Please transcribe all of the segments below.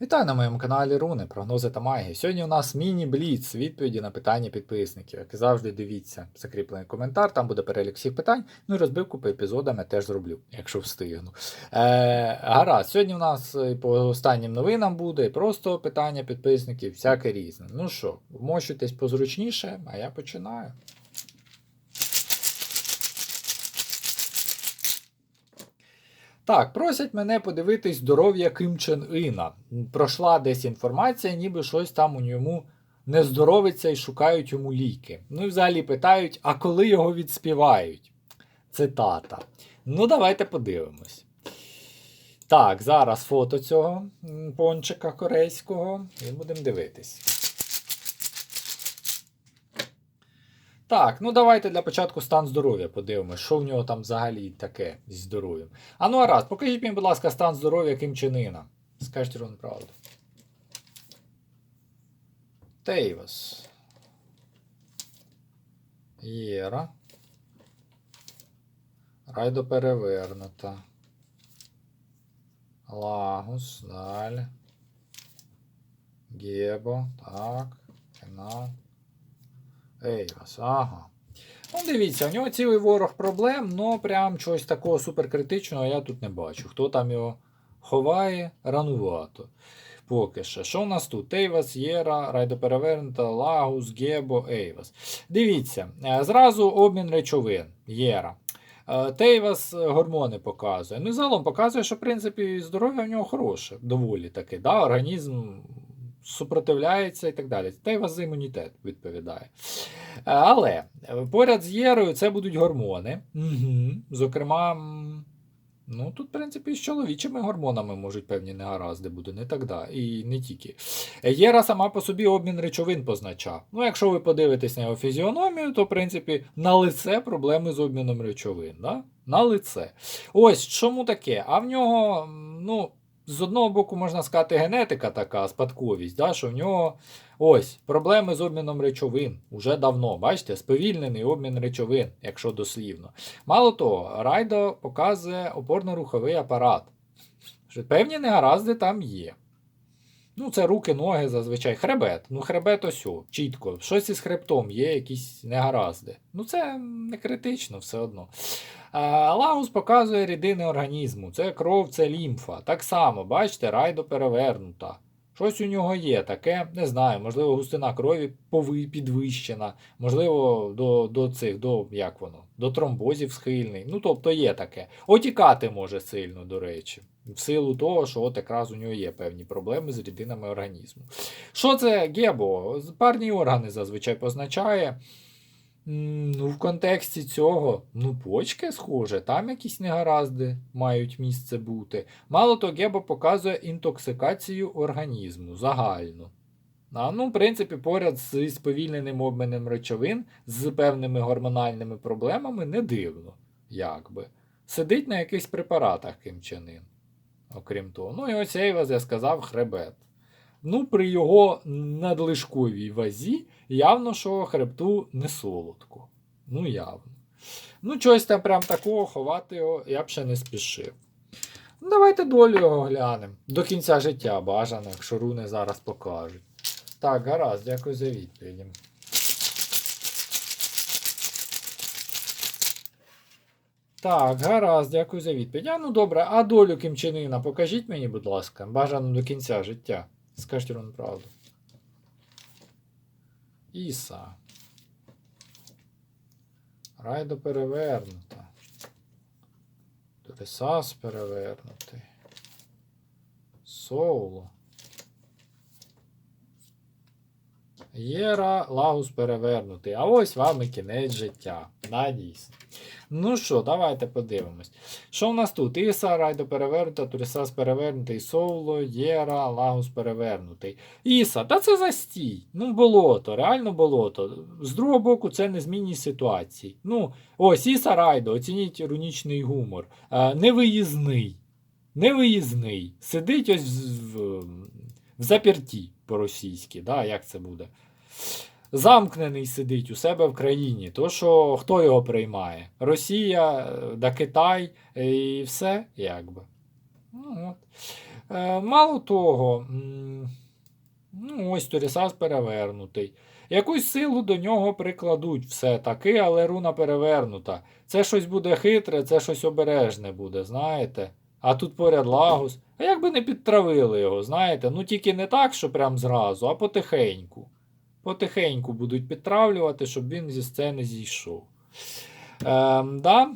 Вітаю на моєму каналі Руни, прогнози та магії. Сьогодні у нас міні-бліц, відповіді на питання підписників. Як і завжди, дивіться закріплений коментар, там буде перелік всіх питань. Ну і розбивку по епізодам я теж зроблю, якщо встигну. Е, гаразд, сьогодні у нас і по останнім новинам буде просто питання підписників, всяке різне. Ну що, вмощуйтесь позручніше, а я починаю. Так, просять мене подивитись здоров'я Ким Чен Іна. Пройшла десь інформація, ніби щось там у ньому не здоровиться і шукають йому ліки. Ну і взагалі питають, а коли його відспівають? Цитата. Ну, давайте подивимось. Так, зараз фото цього пончика корейського і будемо дивитись. Так, ну давайте для початку стан здоров'я подивимось, що в нього там взагалі таке зі здоров'ям. А ну а раз, покажіть мені, будь ласка, стан здоров'я Ким Чен Іна. Скажіть ровно правду. Тейвас. Єра. Райдо перевернута. Лагус, далі. Гебо, так. Фінал. Ейвас, ага. Ну, дивіться, у нього цілий ворог проблем, но прям чогось такого суперкритичного я тут не бачу. Хто там його ховає, ранувато. Поки що. Що у нас тут? Ейвас, Єра, Райдоперевернута, Лагус, Гебо, Ейвас. Дивіться, е, зразу обмін речовин. Єра. Е, Тейвас е, гормони показує. Ну і загалом показує, що в принципі здоров'я в нього хороше, доволі таки. Да? Організм супротивляється і так далі. Тейвас за імунітет відповідає. Але поряд з Єрою це будуть гормони. Угу. Зокрема, ну тут, в принципі, з чоловічими гормонами можуть певні негаразди бути, не так да. І не тільки. Єра сама по собі обмін речовин позначав. Ну, якщо ви подивитесь на його фізіономію, то, в принципі, на лице проблеми з обміном речовин. Да? На лице. Ось чому таке? А в нього, ну. З одного боку, можна сказати, генетика така, спадковість, да, що в нього ось проблеми з обміном речовин уже давно. Бачите, сповільнений обмін речовин, якщо дослівно. Мало того, Райдо показує опорно-руховий апарат. Що певні негаразди там є. Ну, це руки, ноги зазвичай. Хребет. Ну, хребет ось, о, чітко. Щось із хребтом є, якісь негаразди. Ну, це не критично все одно. Лагус показує рідини організму. Це кров, це лімфа. Так само, бачите, райдо перевернута. Щось у нього є таке, не знаю, можливо, густина крові підвищена, можливо, до, до цих, до як воно, до тромбозів схильний. Ну, тобто є таке. Отікати може сильно, до речі, в силу того, що от якраз у нього є певні проблеми з рідинами організму. Що це гебо? Парні органи зазвичай позначає. Ну, в контексті цього, ну, почки схоже, там якісь негаразди мають місце бути. Мало того, Гебо показує інтоксикацію організму загальну. А, ну, в принципі, поряд з сповільненим обміном речовин з певними гормональними проблемами не дивно, якби. Сидить на якихось препаратах кимчанин. Окрім того. Ну і ось Ейваз, я сказав, хребет. Ну, при його надлишковій вазі явно, що хребту не солодко. Ну, явно. Ну, чогось там прям такого ховати його я б ще не спішив. Ну, давайте долю його глянемо. До кінця життя бажано, якщо руни зараз покажуть. Так, гаразд, дякую за відповіді. Так, гаразд, дякую за відповідь. А ну добре, а долю кимчинина покажіть мені, будь ласка, бажано до кінця життя. Скажіть ровно правду. Іса. Райдо перевернута. Торисас перевернутий. Соуло. Єра Лагус перевернутий. А ось вам і кінець життя. Да, дійсно. Ну що, давайте подивимось. Що в нас тут? Іса, Райдо перевернута, Турісас перевернутий, Соуло, Єра, Лагус перевернутий. Іса, та це застій. Ну, болото, реально болото. З другого боку, це незмінність ситуації. Ну, ось Іса Райдо, оцініть рунічний гумор. Е, невиїзний. Невиїзний. Сидить ось в, в, в заперті по-російськи. Да? Як це буде? Замкнений сидить у себе в країні. То що хто його приймає? Росія, е, да Китай е, і все, якби. Ну, от. Е, мало того, ну, ось Торісас перевернутий. Якусь силу до нього прикладуть все-таки, але руна перевернута. Це щось буде хитре, це щось обережне буде, знаєте. А тут поряд Лагус. А як би не підтравили його, знаєте? Ну тільки не так, що прям зразу, а потихеньку. Потихеньку будуть підтравлювати, щоб він зі сцени зійшов. Ем, да,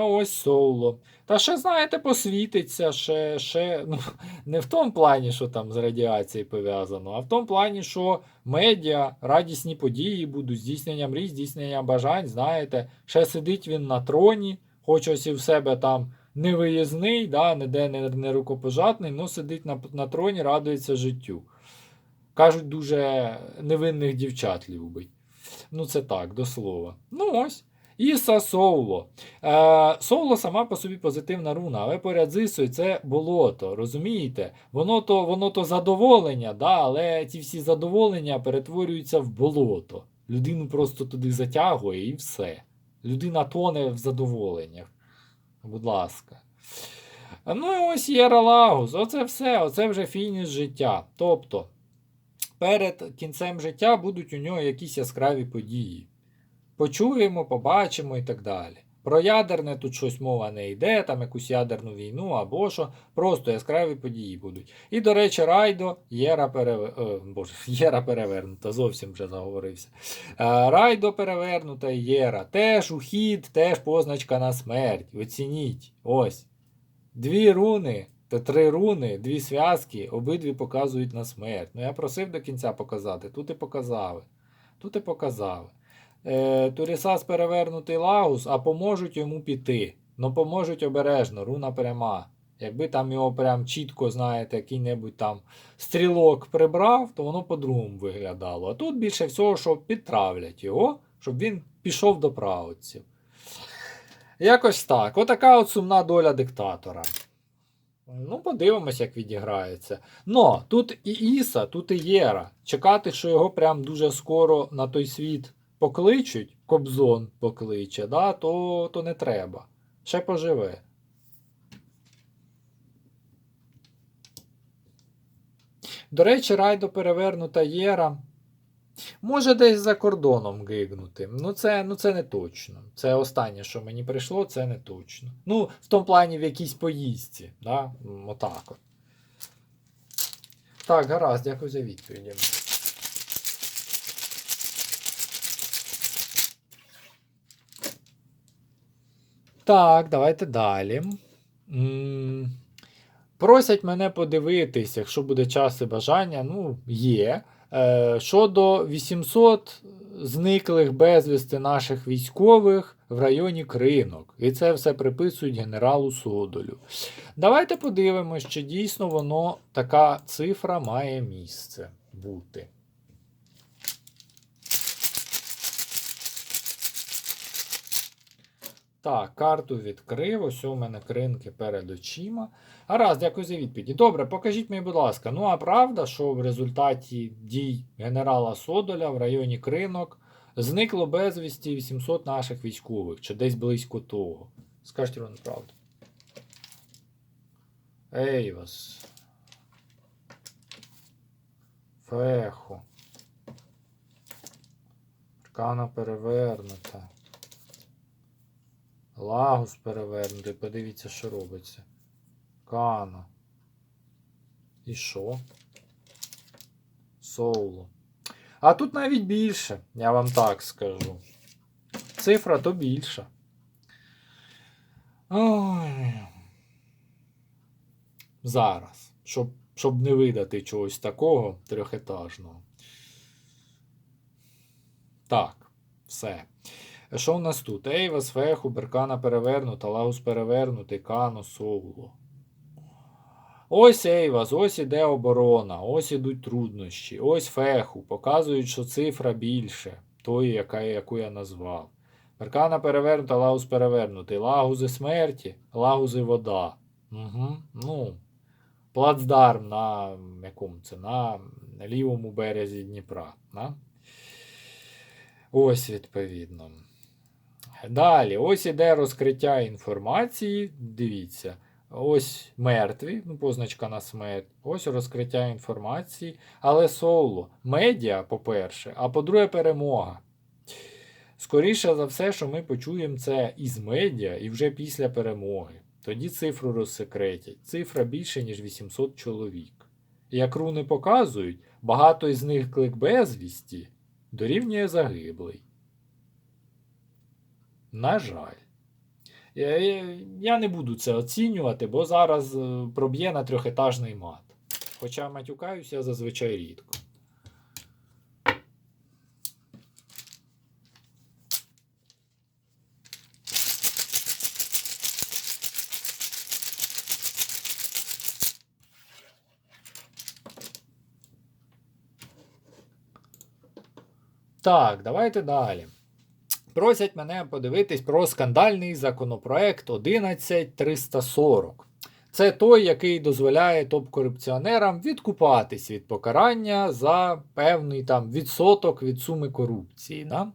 ось соло. Та ще, знаєте, посвітиться, ще, ще, ну, не в тому плані, що там з радіацією пов'язано, а в тому плані, що медіа, радісні події будуть, здійснення мрій, здійснення бажань, знаєте, ще сидить він на троні, хоч ось і в себе там не виїзний, да, ніде не, не рукопожатний, але сидить на, на троні, радується життю. Кажуть, дуже невинних дівчат любить. Ну, це так, до слова. Ну ось. Іса Соуло. Е, Соуло сама по собі позитивна руна, але поряд з Ісою це болото. Розумієте? Воно то, воно то задоволення, да, але ці всі задоволення перетворюються в болото. Людину просто туди затягує і все. Людина тоне в задоволеннях. Будь ласка. Ну і ось Єра Лагус. Оце все, оце вже фініш життя. Тобто, перед кінцем життя будуть у нього якісь яскраві події. Почуємо, побачимо і так далі. Про ядерне тут щось мова не йде, там якусь ядерну війну або що, просто яскраві події будуть. І, до речі, Райдо Єра, перевер... О, Боже, Єра перевернута, зовсім вже заговорився. Е, Райдо перевернута Єра. Теж ухід, теж позначка на смерть. Оцініть. Ось. Дві руни та три руни, дві зв'язки, обидві показують на смерть. Ну я просив до кінця показати, тут і показали. Тут і показали. Е, Турісас перевернутий Лагус, а поможуть йому піти. Ну поможуть обережно, руна пряма. Якби там його прям чітко, знаєте, який-небудь там стрілок прибрав, то воно по-другому виглядало. А тут більше всього, що підтравлять його, щоб він пішов до правоців. Якось так. Отака от сумна доля диктатора. Ну, подивимось, як відіграється. Но тут і Іса, тут і Єра. Чекати, що його прям дуже скоро на той світ покличуть, Кобзон покличе, да, то, то не треба. Ще поживе. До речі, райдо перевернута Єра. Може десь за кордоном гигнути. Ну це, ну, це не точно. Це останнє, що мені прийшло, це не точно. Ну, в тому плані в якійсь поїздці. Да? Отак от. Так, гаразд, дякую за відповіді. Так, давайте далі. Просять мене подивитись, якщо буде час і бажання, ну, є. Е, Щодо 800 зниклих безвісти наших військових в районі Кринок. І це все приписують генералу Содолю. Давайте подивимось, чи дійсно воно така цифра має місце бути. Так, карту відкрив. Ось у мене кринки перед очима. Гаразд, дякую за відповіді. Добре, покажіть мені, будь ласка. Ну а правда, що в результаті дій генерала Содоля в районі Кринок зникло безвісті 800 наших військових, чи десь близько того. Скажіть вам правду. Ейвас. Фехо. Аркана перевернута. Лагус перевернутий. Подивіться, що робиться. Кана. І що? Соуло. А тут навіть більше, я вам так скажу. Цифра то більша. Ой. Зараз. Щоб, щоб не видати чогось такого трьохетажного. Так, все. Що у нас тут? Ейвас, Феху, Беркана перевернута, Лаус перевернутий, Кано, Соуло. Ось Ейвас, ось іде оборона, ось ідуть труднощі, ось Феху. Показують, що цифра більше тої, яка, яку я назвав. Беркана перевернута, Лаус перевернутий. Лагузи смерті, лагузи вода. Угу. Ну, плацдарм на якому це? На лівому березі Дніпра. На? Ось відповідно. Далі, ось іде розкриття інформації. Дивіться. Ось мертві, ну, позначка на смерть, ось розкриття інформації. Але соло, медіа, по-перше, а по-друге, перемога. Скоріше за все, що ми почуємо це із медіа і вже після перемоги. Тоді цифру розсекретять. Цифра більше, ніж 800 чоловік. І Як руни показують, багато із них клик безвісті дорівнює загиблий. На жаль. Я, я, я не буду це оцінювати, бо зараз е, проб'є на трьохетажний мат. Хоча матюкаюся зазвичай рідко. Так, давайте далі. Просять мене подивитись про скандальний законопроект 11340. Це той, який дозволяє топ-корупціонерам відкупатись від покарання за певний там відсоток від суми корупції. Да?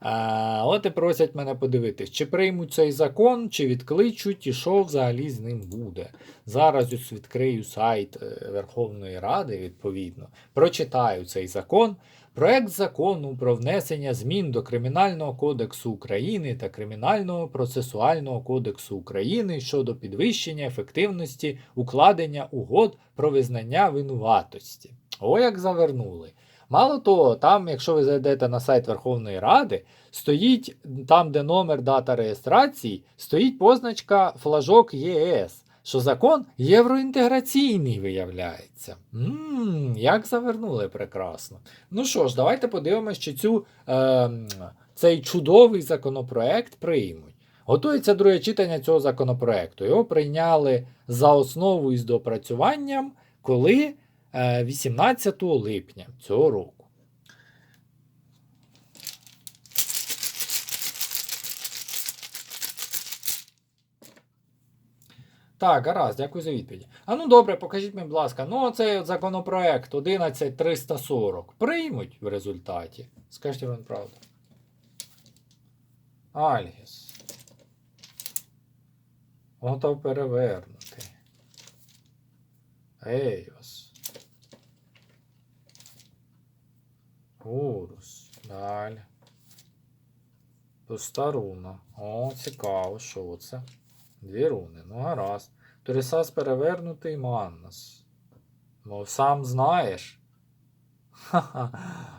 А, от і просять мене подивитись, чи приймуть цей закон, чи відкличуть, і що взагалі з ним буде. Зараз ось відкрию сайт е, Верховної Ради, відповідно, прочитаю цей закон. Проект закону про внесення змін до Кримінального кодексу України та Кримінального процесуального кодексу України щодо підвищення ефективності укладення угод про визнання винуватості. О, як завернули. Мало того, там, якщо ви зайдете на сайт Верховної Ради, стоїть там, де номер дата реєстрації, стоїть позначка флажок ЄС, що закон євроінтеграційний виявляється. Ммм, як завернули прекрасно. Ну що ж, давайте подивимось, чи цю, е, цей чудовий законопроект приймуть. Готується друге читання цього законопроекту. Його прийняли за основу із допрацюванням, коли е, 18 липня цього року. Так, гаразд, дякую за відповідь. А ну добре, покажіть мені, будь ласка, ну оцей законопроект 11340 приймуть в результаті. Скажіть вам правду. Альгіс. Готов перевернути. Ейос. Урус. Далі. Пуста. О, цікаво, що це? Дві руни. Ну, гаразд. Торісас перевернутий Маннас. Мов сам знаєш.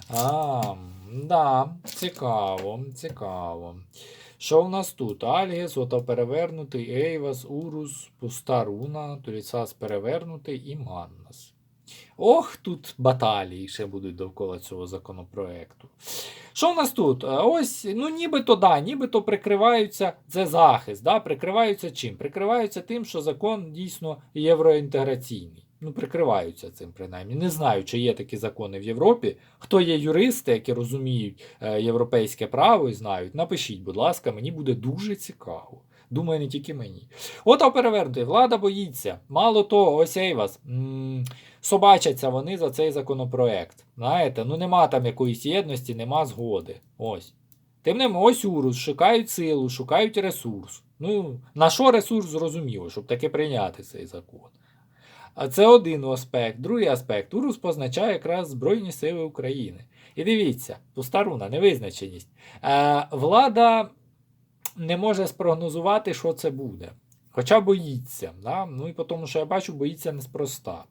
А, да, цікаво, цікаво. Що в нас тут? Альгіс, ото перевернутий, Ейвас, Урус, пуста руна, Турісас перевернутий і Маннас. Ох, тут баталії ще будуть довкола цього законопроекту. Що в нас тут? Е, Ось, ну нібито да, нібито прикриваються це захист. Да? Прикриваються чим? Прикриваються тим, що закон дійсно євроінтеграційний. Ну, прикриваються цим, принаймні. Не знаю, чи є такі закони в Європі. Хто є юристи, які розуміють е, європейське право і знають, напишіть, будь ласка, мені буде дуже цікаво. Думаю, не тільки мені. От а перевернути, влада боїться. Мало того, ось Ейвас. м, Собачаться вони за цей законопроект. Знаєте, ну нема там якоїсь єдності, нема згоди. Ось. Тим не ось урус, шукають силу, шукають ресурс. Ну, на що ресурс зрозуміло, щоб таки прийняти цей закон. А це один аспект. Другий аспект. Урус позначає якраз Збройні Сили України. І дивіться, пуста руна, невизначеність. Е, влада не може спрогнозувати, що це буде. Хоча боїться. Да? Ну і по тому, що я бачу, боїться неспроста.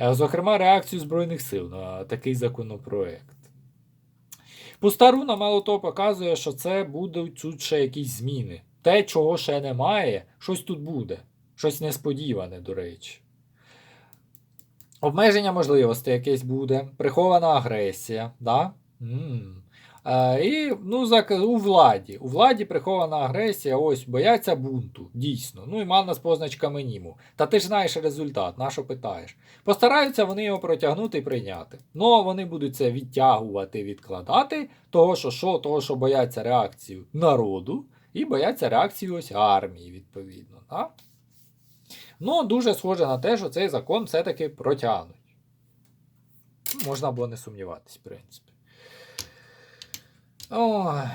Е, Зокрема, реакцію Збройних сил на такий законопроект. Пуста руна, мало того, показує, що це будуть тут ще якісь зміни. Те, чого ще немає, щось тут буде. Щось несподіване, до речі. Обмеження можливостей якесь буде, прихована агресія. Да? м Е, і ну, у владі. У владі прихована агресія, ось бояться бунту, дійсно. Ну і мана з позначками німу. Та ти ж знаєш результат, на що питаєш. Постараються вони його протягнути і прийняти. Ну, вони будуть це відтягувати, відкладати, того, що що, того, що бояться реакцію народу, і бояться реакцію ось армії, відповідно. Да? Ну, дуже схоже на те, що цей закон все-таки протягнуть. Можна було не сумніватись, в принципі. Ой.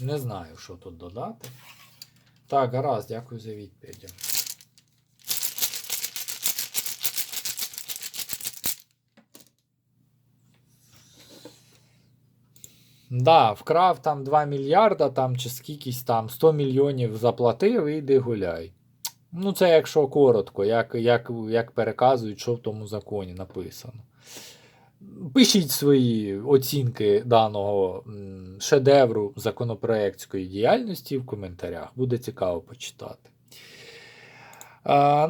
Не знаю, що тут додати. Так, гаразд, дякую за відповіді. Да, вкрав там 2 мільярда, там чи скількись там 100 мільйонів заплатив і йди гуляй. Ну, це якщо коротко, як, як, як переказують, що в тому законі написано. Пишіть свої оцінки даного шедевру законопроектської діяльності в коментарях. Буде цікаво почитати.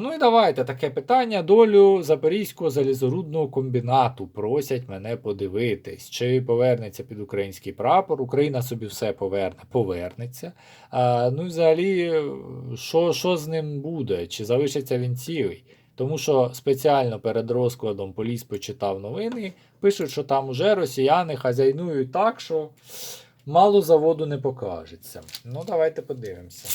Ну і давайте таке питання. Долю Запорізького залізорудного комбінату просять мене подивитись, чи повернеться під український прапор. Україна собі все поверне, повернеться. Ну і взагалі, що, що з ним буде? Чи залишиться він цілий? Тому що спеціально перед розкладом поліс почитав новини, пишуть, що там уже росіяни хазяйнують так, що мало заводу не покажеться. Ну, давайте подивимося.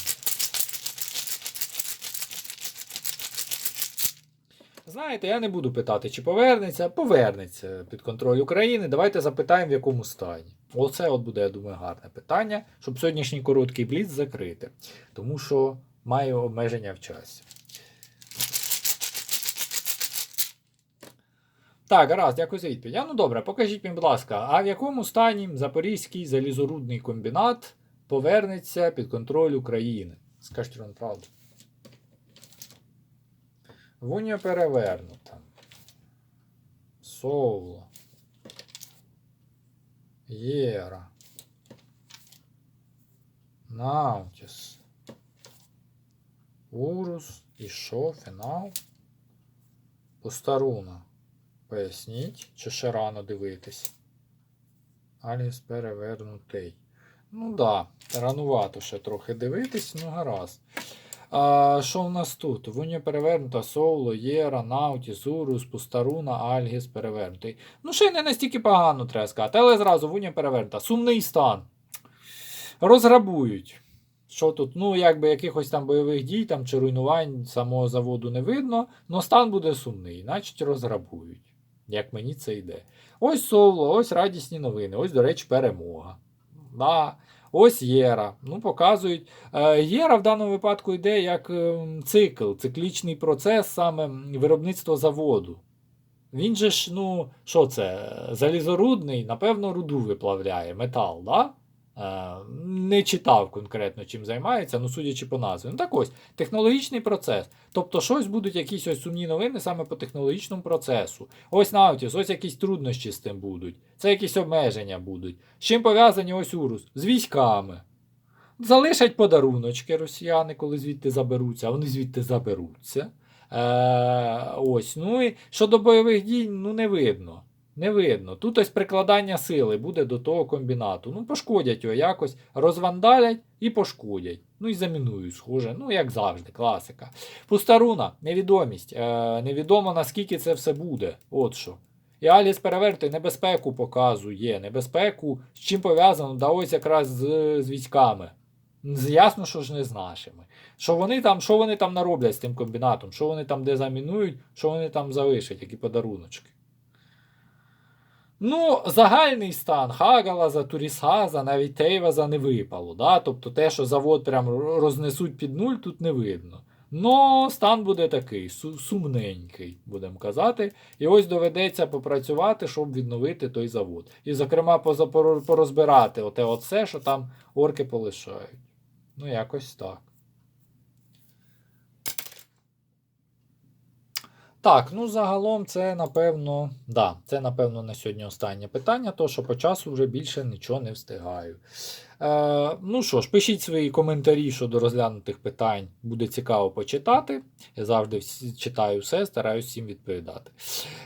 Знаєте, я не буду питати, чи повернеться. Повернеться під контроль України. Давайте запитаємо, в якому стані. Оце от буде, я думаю, гарне питання, щоб сьогоднішній короткий бліц закрити. Тому що маю обмеження в часі. Так, гаразд, дякую за відповідь. А, Ну добре, покажіть мені, будь ласка, а в якому стані Запорізький залізорудний комбінат повернеться під контроль України? Скажіть вам правду. Вуня перевернута. Соло. Єра. Наутіс. Урус. І що? Фінал? Постаруна. Поясніть, чи ще рано дивитись. Аліс перевернутий. Ну да, ранувато ще трохи дивитись, ну гаразд. А, Що в нас тут? Вуня перевернута, Соло, Єра, Наутіс, Урус, Пустаруна, Альгіс перевернутий. Ну, ще й не настільки погано треба сказати, але зразу Вуня перевернута. Сумний стан. Розграбують. Що тут? Ну, якби якихось там бойових дій там, чи руйнувань самого заводу не видно, але стан буде сумний, значить розграбують. Як мені це йде. Ось Соло, ось радісні новини, ось, до речі, перемога. Да. Ось Єра. Ну, показують. Е, Єра в даному випадку йде як ем, цикл, циклічний процес саме виробництва заводу. Він же ж, ну, що це? Залізорудний, напевно, руду виплавляє, метал, да? Е, Не читав конкретно, чим займається, ну судячи по назві. Ну так ось, технологічний процес. Тобто, щось будуть якісь ось сумні новини саме по технологічному процесу. Ось Наутіс, ось якісь труднощі з тим будуть. Це якісь обмеження будуть. З чим пов'язані ось Урус? З військами. Залишать подаруночки росіяни, коли звідти заберуться, а вони звідти заберуться. Е, ось, ну і щодо бойових дій, ну не видно. Не видно. Тут ось прикладання сили буде до того комбінату. Ну, пошкодять його якось, розвандалять і пошкодять. Ну і замінують, схоже. Ну, як завжди, класика. Пустаруна, невідомість. Е, невідомо наскільки це все буде. От що. І Аліс перевертий небезпеку показує. Небезпеку, з чим пов'язано, да ось якраз з, з військами. Ясно, що ж не з нашими. Що вони там, що вони там нароблять з тим комбінатом, що вони там де замінують, що вони там залишать, які подаруночки. Ну, загальний стан Хагалаза, Турісгаза, навіть Тейваза не випало. Да? Тобто те, що завод прям рознесуть під нуль, тут не видно. Но стан буде такий, су- сумненький, будемо казати. І ось доведеться попрацювати, щоб відновити той завод. І, зокрема, порозбирати оте от все, що там орки полишають. Ну, якось так. Так, ну загалом це напевно, да, це напевно на сьогодні останнє питання, то що по часу вже більше нічого не встигаю. Е, ну що ж, пишіть свої коментарі щодо розглянутих питань, буде цікаво почитати. Я завжди читаю все, стараюсь всім відповідати.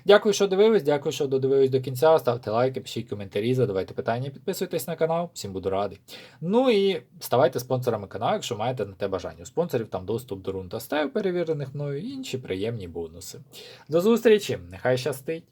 Дякую, що дивились, дякую, що додивились до кінця. Ставте лайки, пишіть коментарі, задавайте питання, підписуйтесь на канал, всім буду радий. Ну і ставайте спонсорами каналу, якщо маєте на те бажання. У спонсорів там доступ до рун та стев, перевірених мною, і інші приємні бонуси. До зустрічі! Нехай щастить!